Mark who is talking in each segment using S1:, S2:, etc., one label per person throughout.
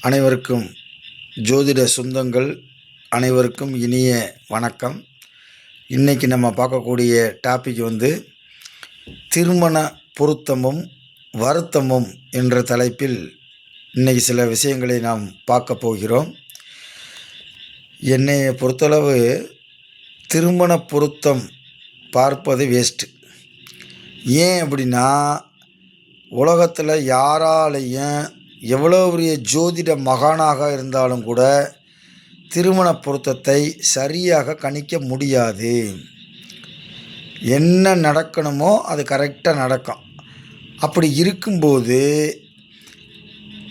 S1: அனைவருக்கும் ஜோதிட சொந்தங்கள் அனைவருக்கும் இனிய வணக்கம். இன்றைக்கி நம்ம பார்க்கக்கூடிய டாபிக் வந்து திருமண பொருத்தமும் வருத்தமும் என்ற தலைப்பில் இன்றைக்கி சில விஷயங்களை நாம் பார்க்க போகிறோம். என்னை பொறுத்தளவு திருமண பொருத்தம் பார்ப்பது வேஸ்ட்டு ஏன் அப்படின்னா உலகத்தில் யாராலையும் எவ்வளோ பெரிய ஜோதிட மகானாக இருந்தாலும் கூட திருமண பொருத்தத்தை சரியாக கணிக்க முடியாது. என்ன நடக்கணுமோ அது கரெக்டாக நடக்கும். அப்படி இருக்கும்போது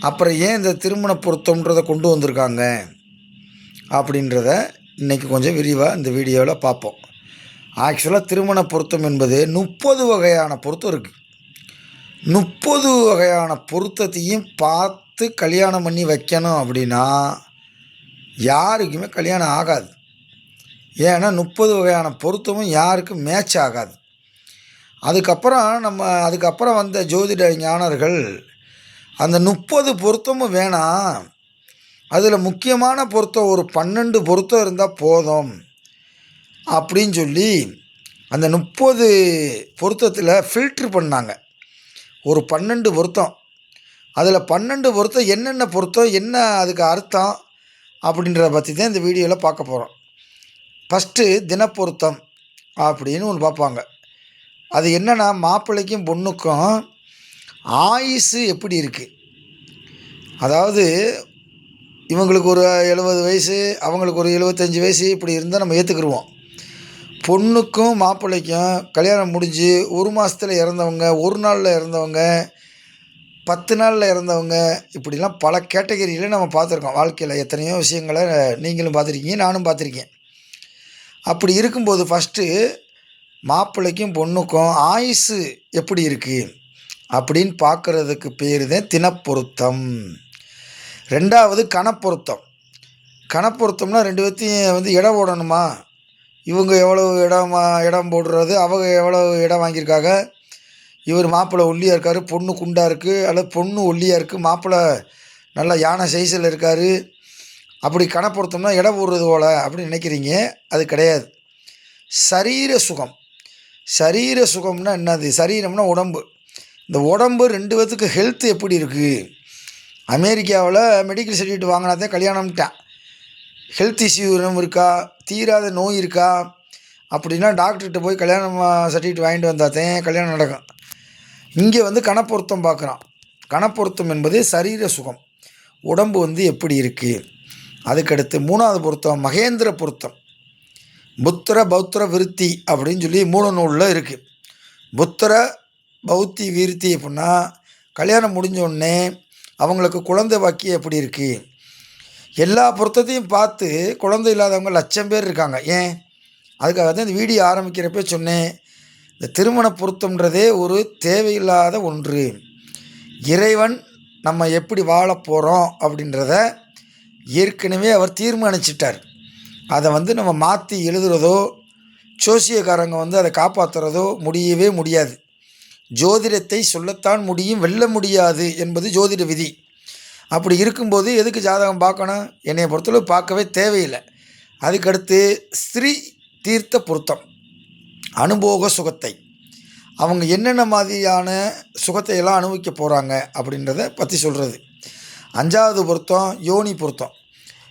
S1: அப்புறம் ஏன் இந்த திருமண பொருத்தம்ன்றதை கொண்டு வந்திருக்காங்க? அப்படின்றத இன்றைக்கி கொஞ்சம் விரிவாக இந்த வீடியோவில் பார்ப்போம். ஆக்சுவலாக திருமண பொருத்தம் என்பது முப்பது வகையான பொருத்தம் இருக்குது முப்பது வகையான பொருத்தத்தையும் பார்த்து கல்யாணம் பண்ணி வைக்கணும் அப்படின்னா யாருக்குமே கல்யாணம் ஆகாது. ஏன்னா முப்பது வகையான பொருத்தமும் யாருக்கும் மேட்ச் ஆகாது. அதுக்கப்புறம் நம்ம அதுக்கப்புறம் வந்த ஜோதிட ஞானர்கள் அந்த முப்பது பொருத்தமும் வேணாம் அதில் முக்கியமான பொருத்தம் ஒரு பன்னெண்டு பொருத்தம் இருந்தால் போதும் அப்படின்னு சொல்லி அந்த முப்பது பொருத்தத்தில் ஃபில்ட்ரு பண்ணாங்க. ஒரு பன்னெண்டு பொருத்தம். அதில் பன்னெண்டு பொருத்தம் என்னென்ன பொருத்தம் என்ன அதுக்கு அர்த்தம் அப்படின்றத பற்றி தான் இந்த வீடியோவில் பார்க்க போகிறோம் ஃபஸ்ட்டு தினப்பொருத்தம் அப்படின்னு ஒன்று பார்ப்பாங்க. அது என்னென்னா மாப்பிள்ளைக்கும் பொண்ணுக்கும் ஆயுசு எப்படி இருக்குது அதாவது இவங்களுக்கு ஒரு எழுபது வயசு அவங்களுக்கு ஒரு எழுபத்தஞ்சி வயசு இப்படி இருந்தால் நம்ம ஏற்றுக்குருவோம் பொண்ணுக்கும் மாப்பிள்ளைக்கும் கல்யாணம் முடிஞ்சு ஒரு மாதத்தில் இறந்தவங்க ஒரு நாளில் இறந்தவங்க பத்து நாளில் இறந்தவங்க இப்படிலாம் பல கேட்டகரியில் நம்ம பார்த்துருக்கோம். வாழ்க்கையில் எத்தனையோ விஷயங்களை நீங்களும் பார்த்துருக்கீங்க நானும் பார்த்துருக்கேன். அப்படி இருக்கும்போது ஃபஸ்ட்டு மாப்பிள்ளைக்கும் பொண்ணுக்கும் ஆயுசு எப்படி இருக்குது அப்படின்னு பார்க்குறதுக்கு பேர் தான் தினப்பொருத்தம். ரெண்டாவது கணப்பொருத்தம் கணப்பொருத்தம்னா ரெண்டு பேர்த்தையும் வந்து இடம் ஓடணுமா? இவங்க எவ்வளோ இடம் இடம் போடுறது அவங்க எவ்வளோ இடம் வாங்கியிருக்காங்க? இவர் மாப்பிள்ளை ஒல்லியாக இருக்கார் பொண்ணு குண்டாக இருக்குது அல்லது பொண்ணு ஒல்லியாக இருக்குது மாப்பிள்ளை நல்லா யானை சைஸில் இருக்கார். அப்படி கணப்படுத்தோம்னா இடம் போடுறது போல் அப்படின்னு நினைக்கிறீங்க அது கிடையாது. சரீர சுகம். சரீர சுகம்னா என்னது? சரீரம்னா உடம்பு. இந்த உடம்பு ரெண்டு பேத்துக்கு ஹெல்த் எப்படி இருக்குது அமெரிக்காவில் மெடிக்கல் சர்டிஃபிகேட் வாங்கினா தான் கல்யாணம்ட்டான் ஹெல்த் இஷ்யூ இருக்கா? தீராத நோய் இருக்கா? அப்படின்னா டாக்டர்கிட்ட போய் கல்யாணம் சர்டிஃபிகேட் வாங்கிட்டு வந்தாத்தேன் கல்யாணம் நடக்கும். இங்கே வந்து கணப்பொருத்தம் பார்க்குறான். கணப்பொருத்தம் என்பது சரீர சுகம். உடம்பு வந்து எப்படி இருக்குது அதுக்கடுத்து மூணாவது பொருத்தம் மகேந்திர பொருத்தம். புத்திர பௌத்திர விருத்தி அப்படின்னு சொல்லி மூல நூலில் இருக்குது புத்திர பௌத்தி விருத்தி அப்படின்னா கல்யாணம் முடிஞ்ச உடனே அவங்களுக்கு குழந்தை வாக்கியம் எப்படி இருக்குது எல்லா பொருத்தத்தையும் பார்த்து குழந்தை இல்லாதவங்க லட்சம் பேர் இருக்காங்க. ஏன்? அதுக்காக தான் இந்த வீடியோ ஆரம்பிக்கிறப்பே சொன்னேன். இந்த திருமண பொருத்தம்ன்றதே ஒரு தேவையில்லாத ஒன்று. இறைவன் நம்ம எப்படி வாழ போகிறோம் அப்படின்றத ஏற்கனவே அவர் தீர்மானிச்சிட்டார். அதை வந்து நம்ம மாற்றி எழுதுறதோ ஜோசியக்காரங்க வந்து அதை காப்பாற்றுறதோ முடியவே முடியாது. ஜோதிடத்தை சொல்லத்தான் முடியும் வெல்ல முடியாது என்பது ஜோதிட விதி. அப்படி இருக்கும்போது எதுக்கு ஜாதகம் பார்க்கணும்? என்னை பொறுத்தளவு பார்க்கவே தேவையில்லை. அதுக்கடுத்து ஸ்ரீ தீர்த்த பொருத்தம் அனுபோக சுகத்தை. அவங்க என்னென்ன மாதிரியான சுகத்தை எல்லாம் அனுபவிக்க போகிறாங்க அப்படின்றத பற்றி சொல்கிறது அஞ்சாவது பொருத்தம் யோனி பொருத்தம்.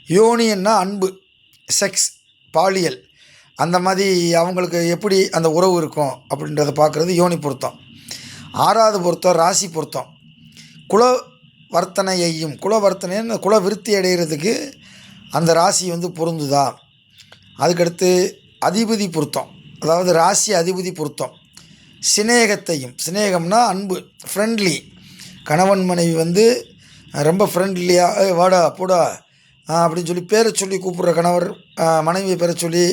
S1: யோனின்னா அன்பு செக்ஸ் பாலியல். அந்த மாதிரி அவங்களுக்கு எப்படி அந்த உறவு இருக்கும் அப்படின்றத பார்க்குறது யோனி பொருத்தம். ஆறாவது பொருத்தம் ராசி பொருத்தம். குல வர்த்தனையையும் குல வர்த்தனைன்னு குல விருத்தி அடைகிறதுக்கு அந்த ராசி வந்து பொருந்துதா? அதுக்கடுத்து அதிபதி பொருத்தம். அதாவது ராசி அதிபதி பொருத்தம். சிநேகத்தையும் சிநேகம்னா அன்பு ஃப்ரெண்ட்லி கணவன் மனைவி வந்து ரொம்ப ஃப்ரெண்ட்லியாக வாடா போடா. அப்படின்னு சொல்லி பேரை சொல்லி கூப்பிட்ற கணவர் மனைவியை பேரை சொல்லி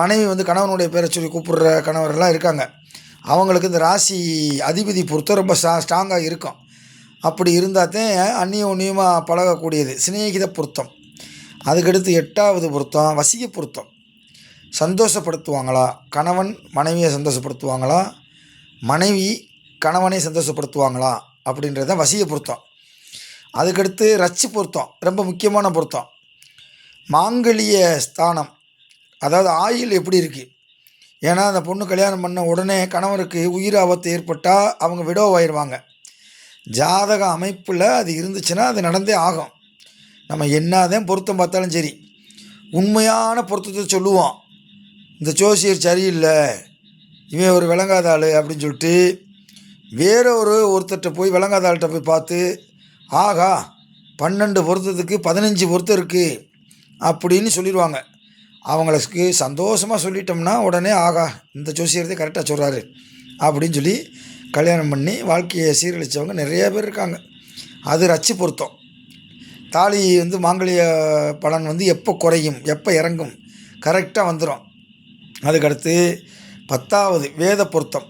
S1: மனைவி வந்து கணவனுடைய பேரை சொல்லி கூப்பிட்ற கணவர்லாம் இருக்காங்க. அவங்களுக்கு இந்த ராசி அதிபதி பொறுத்த ரொம்ப ஸ்ட்ரா ஸ்ட்ராங்காக இருக்கும். அப்படி இருந்தால் தான் அந்நிய உன்னியமாக பழகக்கூடியது. சிநேகித பொருத்தம். அதுக்கடுத்து எட்டாவது பொருத்தம் வசிய பொருத்தம். சந்தோஷப்படுத்துவாங்களா? கணவன் மனைவியை சந்தோஷப்படுத்துவாங்களா? மனைவி கணவனை சந்தோஷப்படுத்துவாங்களா? அப்படின்றத வசிய பொருத்தம். அதுக்கடுத்து ரச்சி பொருத்தம் ரொம்ப முக்கியமான பொருத்தம். மாங்கலிய ஸ்தானம். அதாவது ஆயுள் எப்படி இருக்குது ஏன்னா அந்த பொண்ணு கல்யாணம் பண்ண உடனே கணவருக்கு உயிர் ஆபத்து ஏற்பட்டால் அவங்க விடோவாயிடுவாங்க ஜாதக அமைப்பில் அது இருந்துச்சுன்னா அது நடந்தே ஆகும். நம்ம என்னதான் பொருத்தம் பார்த்தாலும் சரி. உண்மையான பொருத்தத்தை சொல்லுவோம் இந்த ஜோசியர் சரியில்லை. இவன் ஒரு விளங்காத ஆள் அப்படின்னு சொல்லிட்டு வேற ஒரு ஒருத்தர்கிட்ட போய் விளங்காத ஆள்கிட்ட போய் பார்த்து ஆகா பன்னெண்டு பொருத்தத்துக்கு பதினஞ்சு பொருத்தம் இருக்குது அப்படின்னு சொல்லிடுவாங்க அவங்களுக்கு சந்தோஷமாக சொல்லிட்டோம்னா உடனே ஆகா இந்த ஜோசியர்தே கரெக்டாக சொல்கிறாரு அப்படின்னு சொல்லி கல்யாணம் பண்ணி வாழ்க்கையை சீரழித்தவங்க நிறைய பேர் இருக்காங்க. அது ரச்சி பொருத்தம். தாலி வந்து மாங்கல்ய பலன் வந்து எப்போ குறையும் எப்போ இறங்கும் கரெக்டாக வந்துடும் அதுக்கடுத்து பத்தாவது வேத பொருத்தம்.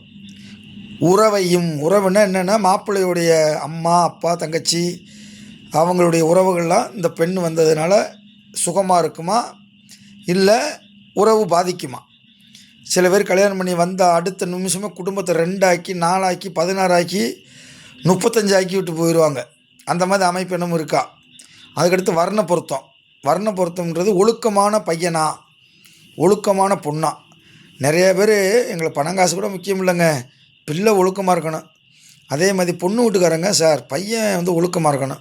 S1: உறவையும் உறவுன்னா என்னென்னா மாப்பிள்ளையுடைய அம்மா அப்பா தங்கச்சி அவங்களுடைய உறவுகள்லாம் இந்த பெண் வந்ததுனால சுகமாக இருக்குமா? இல்லை உறவு பாதிக்குமா? சில பேர் கல்யாணம் பண்ணி வந்த அடுத்த நிமிஷமே குடும்பத்தை ரெண்டாக்கி நாலாக்கி பதினாறாக்கி முப்பத்தஞ்சு ஆக்கி விட்டு போயிடுவாங்க. அந்த மாதிரி அமைப்பு என்னமும் இருக்கா? அதுக்கடுத்து வர்ண பொருத்தம் வர்ண பொருத்தம்ன்றது ஒழுக்கமான பையனா? ஒழுக்கமான பொண்ணா? நிறைய பேர் எங்களை பணம் காசு கூட முக்கியம் இல்லைங்க. பிள்ளை ஒழுக்கமாக இருக்கணும். அதே மாதிரி பொண்ணு வீட்டுக்காரங்க சார் பையன் வந்து ஒழுக்கமாக இருக்கணும்.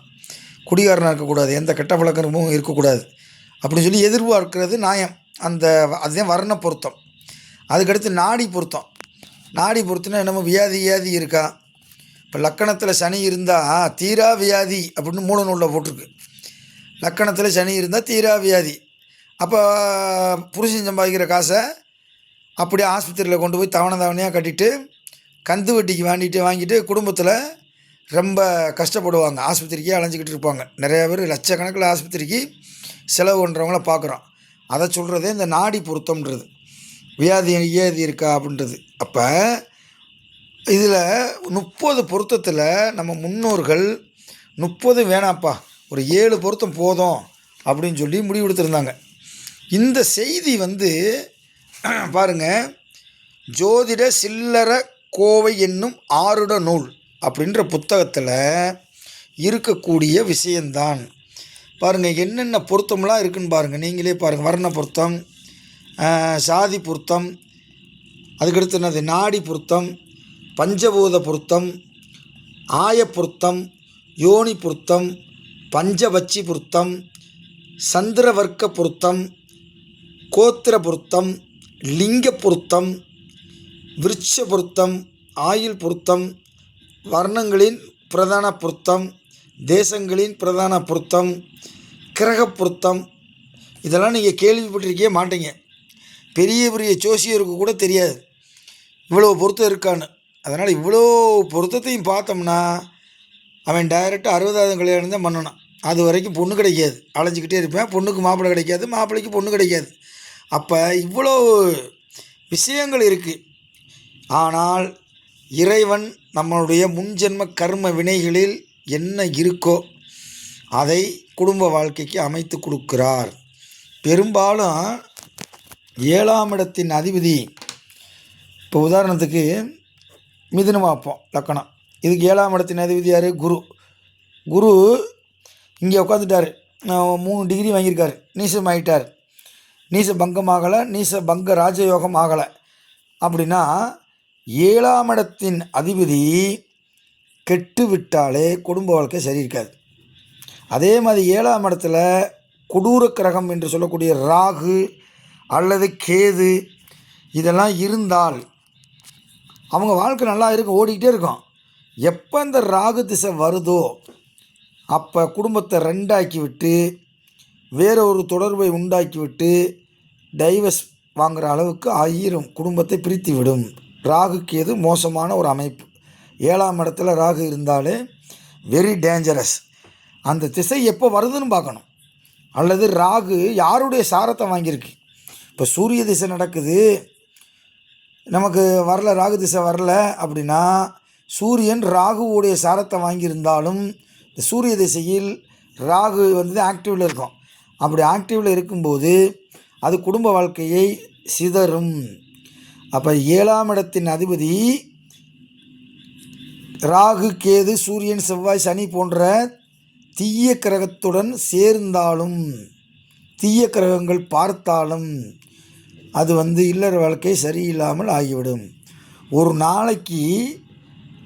S1: குடிகாரனாக இருக்கக்கூடாது. எந்த கெட்ட பழக்கமும் இருக்கக்கூடாது. அப்படின்னு சொல்லி எதிர்பார்க்கிறது நியாயம். அந்த அதுதான் வர்ண பொருத்தம் அதுக்கடுத்து நாடி பொருத்தம். நாடி பொருத்தம்னா என்னமோ வியாதி வியாதி இருக்கா? இப்போ லக்கணத்தில் சனி இருந்தால் தீரா வியாதி அப்படின்னு மூல நூலில் போட்டிருக்கு. லக்கணத்தில் சனி இருந்தால் தீரா வியாதி. அப்போ புருஷன் சம்பாதிக்கிற காசை அப்படியே ஆஸ்பத்திரியில் கொண்டு போய் தவணை தவணையாக கட்டிட்டு கந்து வட்டிக்கு வாங்கிட்டு வாங்கிட்டு குடும்பத்தில் ரொம்ப கஷ்டப்படுவாங்க. ஆஸ்பத்திரிக்கே அலைஞ்சிக்கிட்டு இருப்பாங்க. நிறையா பேர் லட்சக்கணக்கில் ஆஸ்பத்திரிக்கு செலவு பண்ணுறவங்கள பார்க்குறோம் அதை சொல்கிறதே இந்த நாடி பொருத்தம்ன்றது. வியாதி வியாதி இருக்கா அப்படின்றது. அப்போ இதில் முப்பது பொருத்தத்தில் நம்ம முன்னோர்கள் முப்பது வேணாப்பா ஒரு ஏழு பொருத்தம் போதும் அப்படின்னு சொல்லி முடிவெடுத்திருந்தாங்க இந்த செய்தி வந்து பாருங்க ஜோதிட சில்லற கோவை என்னும் ஆருட நூல் அப்படின்ற புத்தகத்தில் இருக்கக்கூடிய விஷயந்தான். பாருங்கள் என்னென்ன பொருத்தம்லாம் இருக்குன்னு பாருங்கள் நீங்களே பாருங்கள் வர்ண பொருத்தம் சாதி பொருத்தம் அதுக்கடுத்து என்னது நாடி பொருத்தம் பஞ்சபூத பொருத்தம் ஆய பொருத்தம் யோனி பொருத்தம் பஞ்சபட்சி பொருத்தம் சந்திரவர்க்க பொருத்தம் கோத்திர பொருத்தம் லிங்க பொருத்தம் விருட்ச பொருத்தம் ஆயுள் பொருத்தம் வர்ணங்களின் பிரதான பொருத்தம் தேசங்களின் பிரதான பொருத்தம் கிரக பொருத்தம். இதெல்லாம் நீங்கள் கேள்விப்பட்டிருக்கே மாட்டீங்க. பெரிய பெரிய ஜோசியருக்கு கூட தெரியாது. இவ்வளோ பொருத்தம் இருக்கான்னு. அதனால் இவ்வளோ பொருத்தத்தையும் பார்த்தோம்னா அவன் டைரெக்டாக அறுபதாவது கல்யாணம் தான் பண்ணணும். அது வரைக்கும் பொண்ணு கிடைக்காது. அலைஞ்சிக்கிட்டே இருப்பேன். பொண்ணுக்கு மாப்பிள்ளை கிடைக்காது. மாப்பிள்ளைக்கு பொண்ணு கிடைக்காது. அப்போ இவ்வளோ விஷயங்கள் இருக்குது ஆனால் இறைவன் நம்மளுடைய முன்ஜென்ம கர்ம வினைகளில் என்ன இருக்கோ அதை குடும்ப வாழ்க்கைக்கு அமைத்து கொடுக்கிறார். பெரும்பாலும் ஏழாம் இடத்தின் அதிபதி. இப்போ உதாரணத்துக்கு மிதுனம் பார்ப்போம் லக்கணம். இதுக்கு ஏழாம் இடத்தின் அதிபதி யார்? குரு. குரு இங்கே உட்காந்துட்டார் மூணு டிகிரி வாங்கியிருக்காரு. நீசம் ஆகிட்டார் நீச பங்கம் ஆகலை நீச பங்க ராஜயோகம் ஆகலை. அப்படின்னா ஏழாம் இடத்தின் அதிபதி கெட்டு விட்டாலே குடும்ப வாழ்க்கை சரி இருக்காது. அதே மாதிரி ஏழாம் இடத்துல கொடூர கிரகம் என்று சொல்லக்கூடிய ராகு அல்லது கேது இதெல்லாம் இருந்தால் அவங்க வாழ்க்கை நல்லா இருக்கும் ஓடிக்கிட்டே இருக்கும். எப்போ இந்த ராகு திசை வருதோ அப்போ குடும்பத்தை ரெண்டாக்கி விட்டு வேற ஒரு தொடர்பை உண்டாக்கி விட்டு டைவர்ஸ் வாங்குகிற அளவுக்கு ஆயிரும் குடும்பத்தை பிரித்து விடும் ராகுக்கு எது மோசமான ஒரு அமைப்பு. ஏழாம் இடத்துல ராகு இருந்தாலே வெரி டேஞ்சரஸ் அந்த திசை எப்போ வருதுன்னு பார்க்கணும். அல்லது ராகு யாருடைய சாரத்தை வாங்கியிருக்கு? இப்போ சூரிய திசை நடக்குது. நமக்கு வரல ராகு திசை வரல அப்படின்னா சூரியன் ராகுவுடைய சாரத்தை வாங்கியிருந்தாலும் இந்த சூரிய திசையில் ராகு வந்து ஆக்டிவில் இருக்கும். அப்படி ஆக்டிவில் இருக்கும்போது அது குடும்ப வாழ்க்கையை சிதறும். அப்போ ஏழாம் இடத்தின் அதிபதி ராகு கேது சூரியன் செவ்வாய் சனி போன்ற தீய கிரகத்துடன் சேர்ந்தாலும் தீய கிரகங்கள் பார்த்தாலும் அது வந்து இல்லற வாழ்க்கை சரியில்லாமல் ஆகிவிடும். ஒரு நாளைக்கு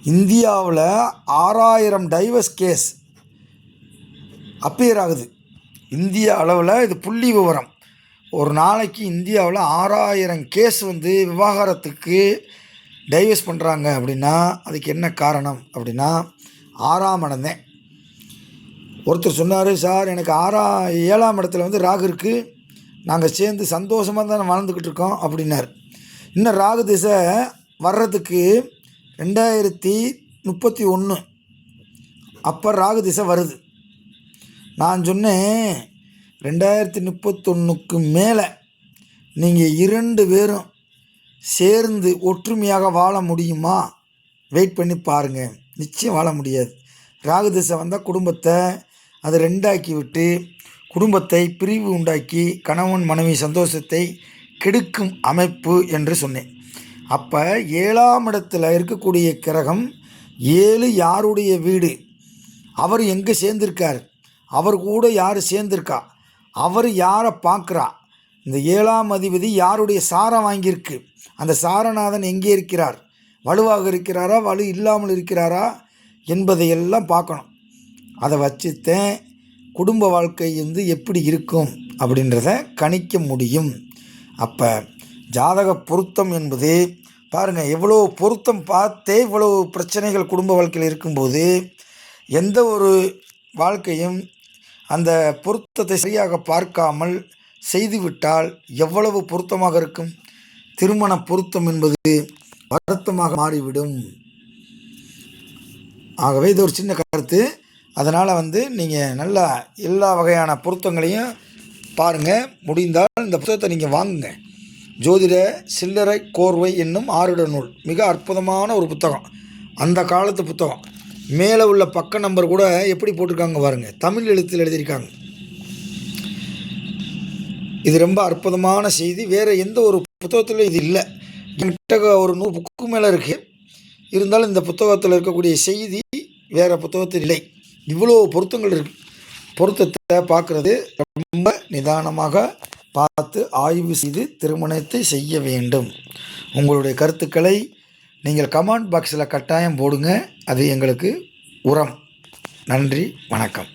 S1: இந்தியாவில் ஆறாயிரம் டைவர்ஸ் கேஸ் அப்பியர் ஆகுது. இந்திய அளவில் இது புள்ளி விவரம். ஒரு நாளைக்கு இந்தியாவில் ஆறாயிரம் கேஸ் வந்து விவாகரத்துக்கு டைவர்ஸ் பண்ணுறாங்க அப்படின்னா அதுக்கு என்ன காரணம் அப்படின்னா ஆறாம் இடந்தேன் ஒருத்தர் சொன்னார் சார் எனக்கு ஆறா ஏழாம் இடத்துல வந்து ராகு இருக்குது நாங்கள் சேர்ந்து சந்தோஷமாக தானே வாழ்ந்துக்கிட்டு இருக்கோம் அப்படின்னார். இன்னும் ராகு திசை வர்றதுக்கு ரெண்டாயிரத்தி முப்பத்தி ஒன்று அப்போ ராகு திசை வருது. நான் சொன்னேன் ரெண்டாயிரத்தி முப்பத்தொன்றுக்கு மேலே நீங்கள் இரண்டு பேரும் சேர்ந்து ஒற்றுமையாக வாழ முடியுமா? வெயிட் பண்ணி பாருங்கள் நிச்சயம் வாழ முடியாது. ராகு திசை வந்தால் குடும்பத்தை அதை ரெண்டாக்கி விட்டு குடும்பத்தை பிரிவு உண்டாக்கி கணவன் மனைவி சந்தோஷத்தை கெடுக்கும் அமைப்பு என்று சொன்னேன். அப்போ ஏழாம் இடத்துல இருக்கக்கூடிய கிரகம் ஏழு யாருடைய வீடு? அவர் எங்கே சேர்ந்திருக்கார்? அவர் கூட யார் சேர்ந்திருக்கா? அவர் யாரை பார்க்குறா இந்த ஏழாம் அதிபதி யாருடைய சாரம் வாங்கியிருக்கு? அந்த சாரநாதன் எங்கே இருக்கிறார்? வலுவாக இருக்கிறாரா? வலு இல்லாமல் இருக்கிறாரா? என்பதையெல்லாம் பார்க்கணும். அதை வச்சுத்தேன் குடும்ப வாழ்க்கை வந்து எப்படி இருக்கும் அப்படின்றத கணிக்க முடியும். அப்போ ஜாதக பொருத்தம் என்பது பாருங்கள் எவ்வளோ பொருத்தம் பார்த்தே இவ்வளோ பிரச்சனைகள் குடும்ப வாழ்க்கையில் இருக்கும்போது எந்த ஒரு வாழ்க்கையும் அந்த பொருத்தத்தை சரியாக பார்க்காமல் செய்துவிட்டால் எவ்வளவு பொருத்தமாக இருக்கும்? திருமண பொருத்தம் என்பது வருத்தமாக மாறிவிடும். ஆகவே இது ஒரு சின்ன கருத்து. அதனால் வந்து நீங்கள் நல்லா எல்லா வகையான பொருத்தங்களையும் பாருங்கள் முடிந்தால் இந்த புத்தகத்தை நீங்கள் வாங்குங்க. ஜோதிட சில்லறை கோர்வை என்னும் ஆறுட நூல் மிக அற்புதமான ஒரு புத்தகம். அந்த காலத்து புத்தகம். மேலே உள்ள பக்க நம்பர் கூட எப்படி போட்டிருக்காங்க பாருங்கள் தமிழ் எழுத்தில் எழுதியிருக்காங்க. இது ரொம்ப அற்புதமான செய்தி. வேறு எந்த ஒரு புத்தகத்திலும் இது இல்லை. என்கிட்ட ஒரு நூறு புக்கு மேலே இருக்குது இருந்தாலும் இந்த புத்தகத்தில் இருக்கக்கூடிய செய்தி வேறு புத்தகத்தில் இல்லை. இவ்வளோ பொருத்தங்கள் இருக்கு. பொருத்தத்தை பார்க்குறது ரொம்ப நிதானமாக பார்த்து ஆய்வு செய்து திருமணத்தை செய்ய வேண்டும். உங்களுடைய கருத்துக்களை நீங்கள் கமெண்ட் பாக்ஸில் கட்டாயம் போடுங்க. அது எங்களுக்கு உரம். நன்றி வணக்கம்.